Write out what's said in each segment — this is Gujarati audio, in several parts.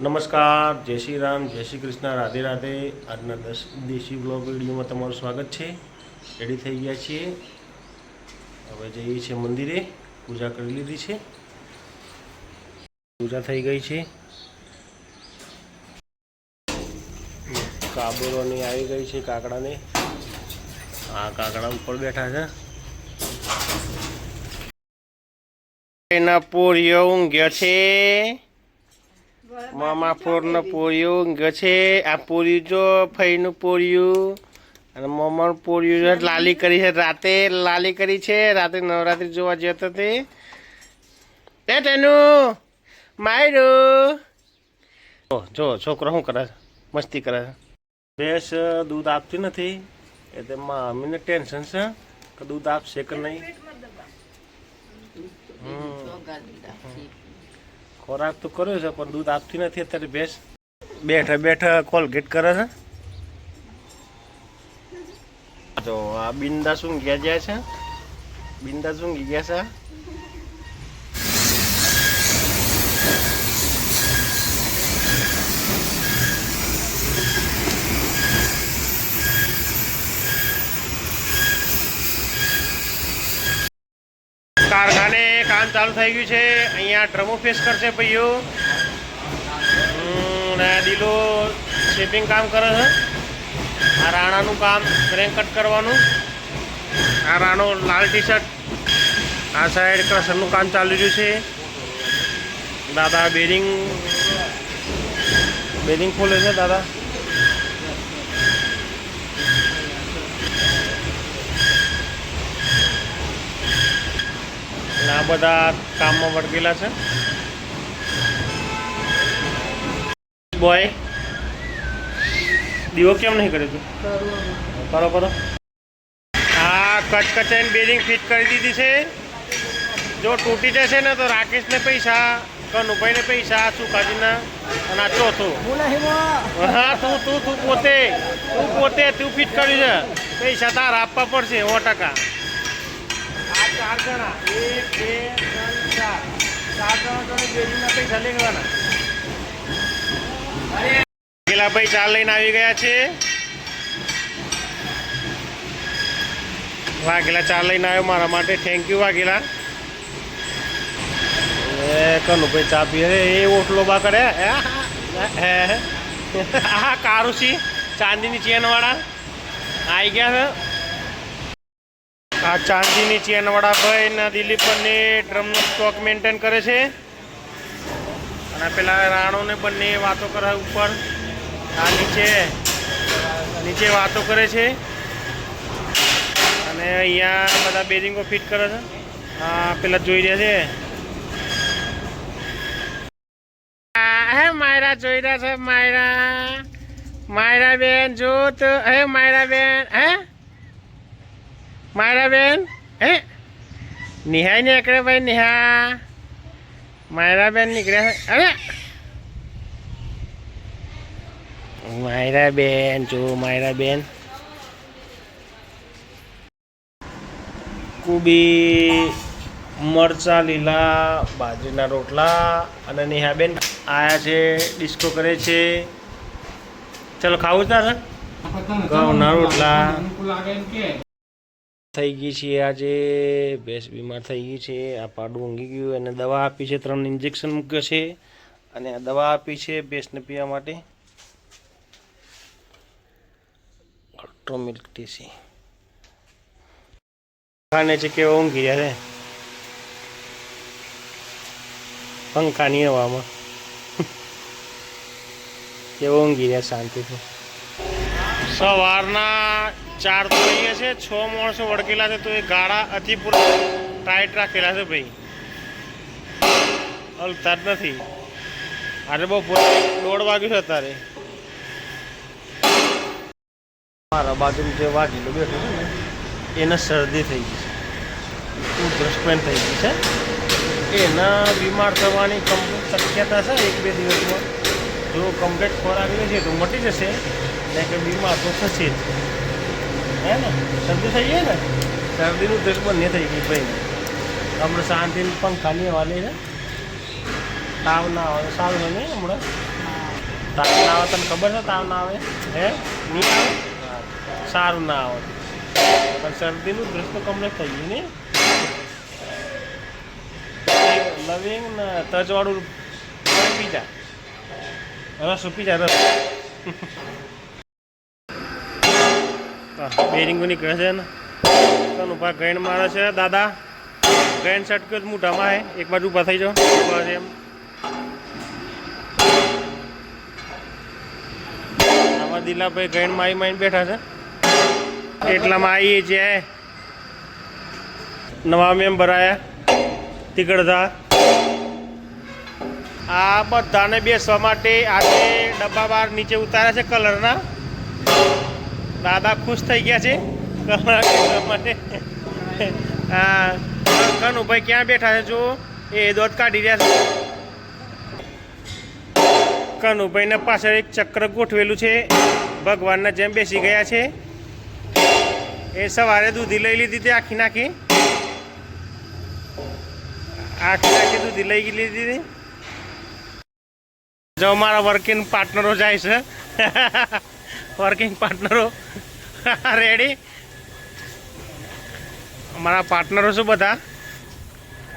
નમસ્કાર, જય શ્રી રામ, જય શ્રી કૃષ્ણ, રાધે રાધે. આજના દસ દેશી બ્લોગ વિડીયોમાં તમારું સ્વાગત છે. રેડી થઈ ગયા છીએ. હવે જઈએ છીએ મંદિરે. પૂજા કરી લીધી છે. પૂજા થઈ ગઈ છે. કાબરોની આવી ગઈ છે કાકડાને. આ કાકડા ઉપર બેઠા છે. એના પોરીઓ ઊંઘ્યો છે. મામા ફોરનો પોરિયો ઊંઘ્યો છે આ પોરિયું જો ફઈનું પોરિયું. અને મામાનું પોરિયું લાલી કરી છે. રાતે લાલી કરી છે. રાતે નવરાત્રી જોવા જતો તે. એ તેનું માયરું. જો જો છોકરો શું કરે છે? મસ્તી કરે છે. ભેંસ દૂધ આપતી નથી. એટલે મમ્મીને ટેન્શન છે કે દૂધ આપશે કે નહીં? હમ. ખોરાક તો કર્યો છે, પણ દૂધ આપતી નથી, અત્યારે ભેંસ બેઠા બેઠા કોલગેટ કરે છે. તો આ બિંદા શું ગયા છે. બિંદા શું ગયા છે. કામ ચાલુ થઈ ગયું છે. અહીંયા ડ્રમો ફેસ કરશે ભાઈઓ. ને દિલો શેપિંગ કામ કરે છે. આ રાણાનું કામ ક્રેન્ક કટ કરવાનું. આ રાણો લાલ ટી શર્ટ આ સાઈડ ક્રશરનું કામ ચાલી રહ્યું છે. દાદા બેરિંગ બેરિંગ ખોલે છે, દાદા. અને આ બધા કામમાં વળગેલા છે. બોય દીવો કેમ નહીં કર્યો તું? કરો કરો. આ કચકચાઈને બેરિંગ ફિટ કરી દીધી છે. જો તૂટી જશે ને તો રાકેશને પૈસા કનુભાઈને પૈસા સુખાજીના અને આ ચોથું. હા તું તું તું પોતે તું પોતે તું ફિટ કર્યું છે પૈસા તારા આપવા પડશે સો ટકા. ચાર જણા એક બે ત્રણ ચાર ચાર જણા જોડે બેરીના પૈસા લેવાના પેલા ભાઈ ચાર લઈને આવી ગયા છે વાઘેલા ચાર લઈને આવ્યો મારા માટે થેન્ક યુ વાઘેલા એ કનું ભાઈ ચા પીએ. એ ઓટલો બા કરે હે? કારુસી ચાંદીની ચેન વાળા આવી ગયા છે આ ચાંદીની ચેન વડાભાઈ ભાઈ ના દિલીપ બંને ડ્રમનો સ્ટોક મેન્ટેન કરે છે. અને પેલા રાણોને બંને વાતો કરે ઉપર. આ નીચે નીચે વાતો કરે છે. અને અહીંયા બધા બેરિંગો ફિટ કરે છે. હા પેલા જોઈ રહ્યા છે. માયરા, જોઈ રહ્યા છે માયરા. માયરા બેન જો તો હે માયરા બેન, હે? મારા બેન? હે? નિહાય નીકળે ભાઈ નિહા માયરા બેન નીકળ્યા અરે! માયરા બેન જો માયરા બેન. કુબી મરચા લીલા બાજરીના રોટલા અને નેહાબેન આયા છે ડિસ્કો કરે છે. ચલો ખાવું જ ના ઘઉંના રોટલા. થઈ ગઈ છે, આજે ભેંસ બીમાર થઈ ગઈ છે, આ પાડું ઊંઘી ગયું, એને દવા આપી છે, ત્રણ ઇન્જેક્શન મૂક્યો છે, અને આ દવા આપી છે ભેંસને પીવા માટે. અલ્ટ્રો મિલ્ક ટીસી ખાને છે કેવા ઊંઘી છે પંખાની હવામાં. કેવો ઊંઘી રહ્યા શાંતિથી. સવારના ચાર અહીંયા છે, છ માણસો વળકેલા છે, તો એ ગાળા અતિ ટાઈટ રાખેલા છે ભાઈ. હલતા જ નથી. આજે બપોરે દોઢ વાગ્યું છે અત્યારે. મારા બાજુ જે વાગેલું બેઠું છે ને, એને શરદી થઈ ગઈ છે. પણ થઈ ગઈ છે. એના બીમાર થવાની કમ્પ્લીટ શક્યતા છે એક બે દિવસમાં. જો કમ્પ્લીટ ખોરાક છે તો મટી જશે ને કે બીમાર તો થશે જ. હે ને? શરદી થઈ ગઈ ને? શરદીનું ઉધરસ નહીં થઈ ગઈ ભાઈ. હમણાં શાંતિ પંખાની ખાલી લે છે. તાવ ના આવે સારું નહીં હમણાં? તાવ ના આવે તને ખબર છે તાવ ના આવે? હે? નહીં આવે? સારું ના આવે. પણ શરદીનું દ્રષ્ટ કમ્પ્લીટ થઈ ગયું ને લવિંગ ને તજવાળું પી જા રસ પી જા રસ. બેરિંગો નીકળે છે ને. તને ભાઈ ગઈણ મારે છે, દાદા. ગઈણ છટક્યો જ મોઢામાં હે. એક બાજુ ઊભા થઈ જાઓ. બસ એમ. આમાં દિલાભાઈ ગઈણ માઈ માઈને બેઠા છે. એટલામાં આવીએ છીએ નવા મેમ ભરાયા તીકડધા આ બધાને બેસવા માટે આજે ડબ્બા બહાર નીચે ઉતાર્યા છે કલરના. દાદા ખુશ થઈ ગયા છે બેસવા હા કનુભાઈ ક્યાં બેઠા છે જો એ દોટ કાઢી રહ્યા છે. કનુભાઈને પાછળ એક ચક્ર ગોઠવેલું છે. ભગવાનના જેમ બેસી ગયા છે. એ સવારે દૂધી લઈ લીધી હતી આખી નાખી. આખી નાખી દૂધી લઈ લીધી હતી. જો મારા વર્કિંગ પાર્ટનરો જાય છે. વર્કિંગ પાર્ટનરો રેડી મારા પાર્ટનરો શું બધા?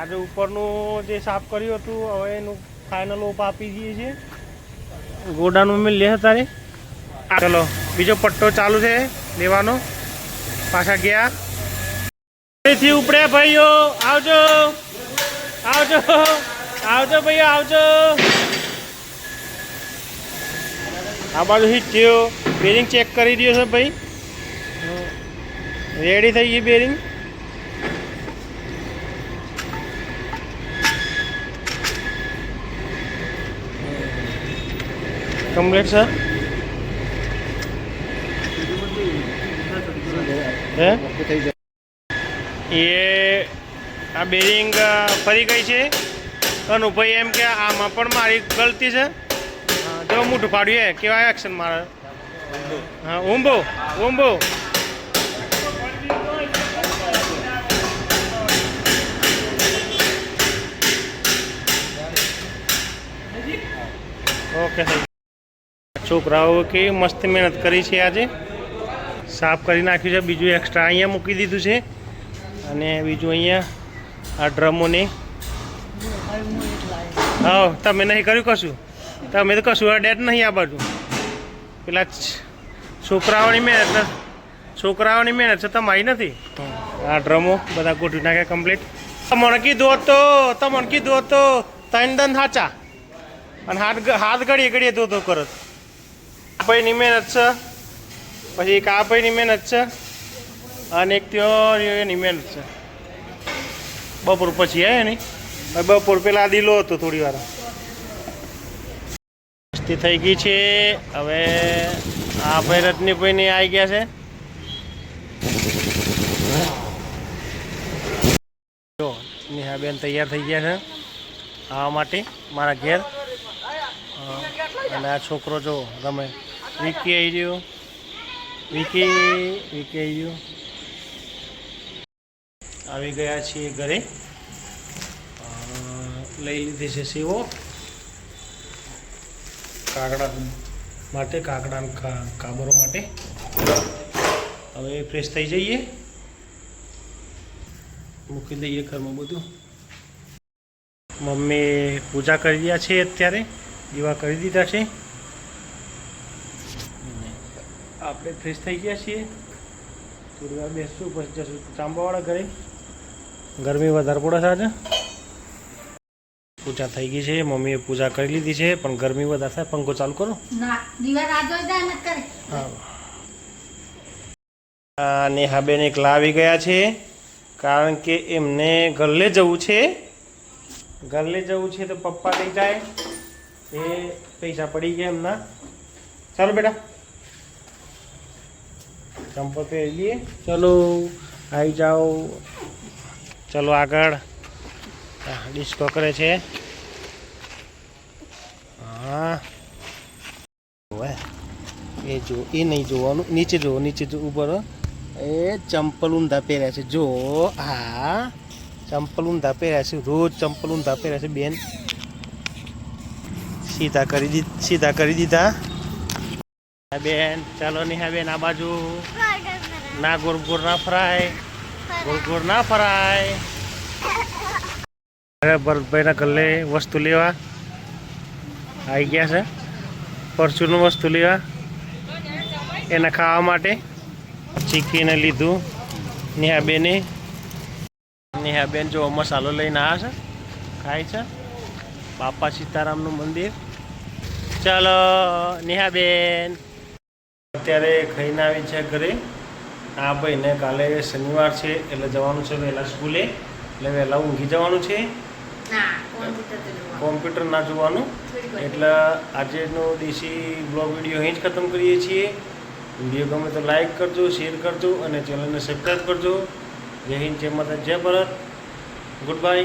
આજે ઉપરનું જે સાફ કર્યું હતું હવે એનું ફાઇનલ ઓપ આપી દઈએ છીએ. ગોડાનું મેં લે તારે? ચલો બીજો પટ્ટો ચાલુ છે લેવાનો. પાછા ગયા. ફરીથી ઉપડે ભાઈઓ આવજો. આવજો. આવજો ભાઈઓ આવજો. આ બાજુ હિટ થયો. બેરિંગ ચેક કરી દો છે ભાઈ. રેડી થઈ ગઈ બેરિંગ કમ્પ્લીટ છે હે? એ આ બેરિંગ ફરી ગઈ છે. અનુભાઈ એમ કે આમાં પણ મારી ગલતી છે. જો મોઢું પાડ્યું કેવા એક્શન મારે? હા ઓમ્બો ઊંભો ઓકે. છોકરાઓ કે મસ્ત મહેનત કરી છે આજે. સાફ કરી નાખ્યું છે બીજું એક્સ્ટ્રા અહીંયા મૂકી દીધું છે. અને બીજું અહીંયા આ ડ્રમોને. હા તમે નહીં કર્યું કશું? તમે તો કશું ડેટ નહીં આ બાજુ. પેલા છોકરાઓની મહેનત છોકરાઓની મહેનત છે, તમારી નથી? આ ડ્રમો બધા ગોઠવી નાખ્યા કમ્પ્લીટ તમને કીધું હોત, તમને કીધું હોત, ત્રણ દંડ સાચા અને હાથ હાથ ઘડીએ ઘડીએ ધોધો કરત ભાઈની મહેનત છે, પછી એક આ ભાઈની મહેનત છે, અને એક ત્યો એની મહેનત છે. બપોર પછી હે એની બપોર પેલા દિલો હતો થોડી વાર. મસ્તી થઈ ગઈ છે. હવે આ ભાઈ આવી ગયા છે. જો, નેહાબેન તૈયાર થઈ ગયા છે આવવા માટે મારા ઘેર. અને આ છોકરો જો ગમે વિકી આવી ગયો વિકી વિકી આવી ગયો આવી ગયા છીએ ઘરે. લઈ લીધી છે સેવો. કાકડા માટે, કાગડા કાબરો માટે. હવે ફ્રેશ થઈ જઈએ. મૂકી દઈએ ઘરમાં બધું. મમ્મી પૂજા કરી રહ્યા છે અત્યારે. દીવા કરી દીધા છે. આપણે ફ્રેશ થઈ ગયા છીએ. થોડી વાર બેસશું, પછી જશું ચાંબાવાળા ઘરે. ગરમી વધારે પડે છે આજે. પૂજા થઈ ગઈ છે મમ્મીએ પૂજા કરી લીધી છે પણ ગરમી વધારે થાય પંખો ચાલુ કરો. હા. નેહાબેન એકલા આવી ગયા છે કારણ કે એમને ગલ્લે જવું છે. ગલ્લે જવું છે તો પપ્પા લઈ જાય. એ પૈસા પડી ગયા એમના. ચાલો બેટા. ચંપલ પહેરી લઈએ. ચલો આવી જાઓ. ચલો આગળ. ડિસ્કો કરે છે હા ઓવે. એ જો, એ નહીં જોવાનું. નીચે જો નીચે જો ઉપર એ ચંપલ ઊંધા પહેર્યા છે. જો હા ચંપલ ઊંધા પહેર્યા છે. રોજ ચંપલ ઊંધા પહેર્યા છે, બેન. સીધા કરી દી, સીધા કરી દીધા. હા, બેન. ચાલો નેહા બેન, આ બાજુ. ના, ગોળ ગોળ ના ફરાય. ગોળ ગોળ ના ફરાય. ભરતભાઈના ઘરે વસ્તુ લેવા. આવી ગયા છે. પરચુનું વસ્તુ લેવા. એને ખાવા માટે ચીકીને લીધું. નેહાબેને નેહાબેન જો મસાલો લઈને આવ્યા છે ખાય છે. બાપા સીતારામનું મંદિર. ચાલો નેહાબેન. અત્યારે ખાઈને આવી છે ઘરે. આ ભાઈને કાલે શનિવાર છે એટલે જવાનું છે વહેલા સ્કૂલે. એટલે વહેલા ઊંઘી જવાનું છે. કોમ્પ્યુટર ના જોવાનું. એટલે આજેનો દેશી બ્લોગ વીડિયો અહીં જ ખતમ કરીએ છીએ. વીડિયો ગમે તો લાઇક કરજો, શેર કરજો અને ચેનલને સબસ્ક્રાઈબ કરજો. જય હિન્દ, જય માતા જય ભારત. Good bye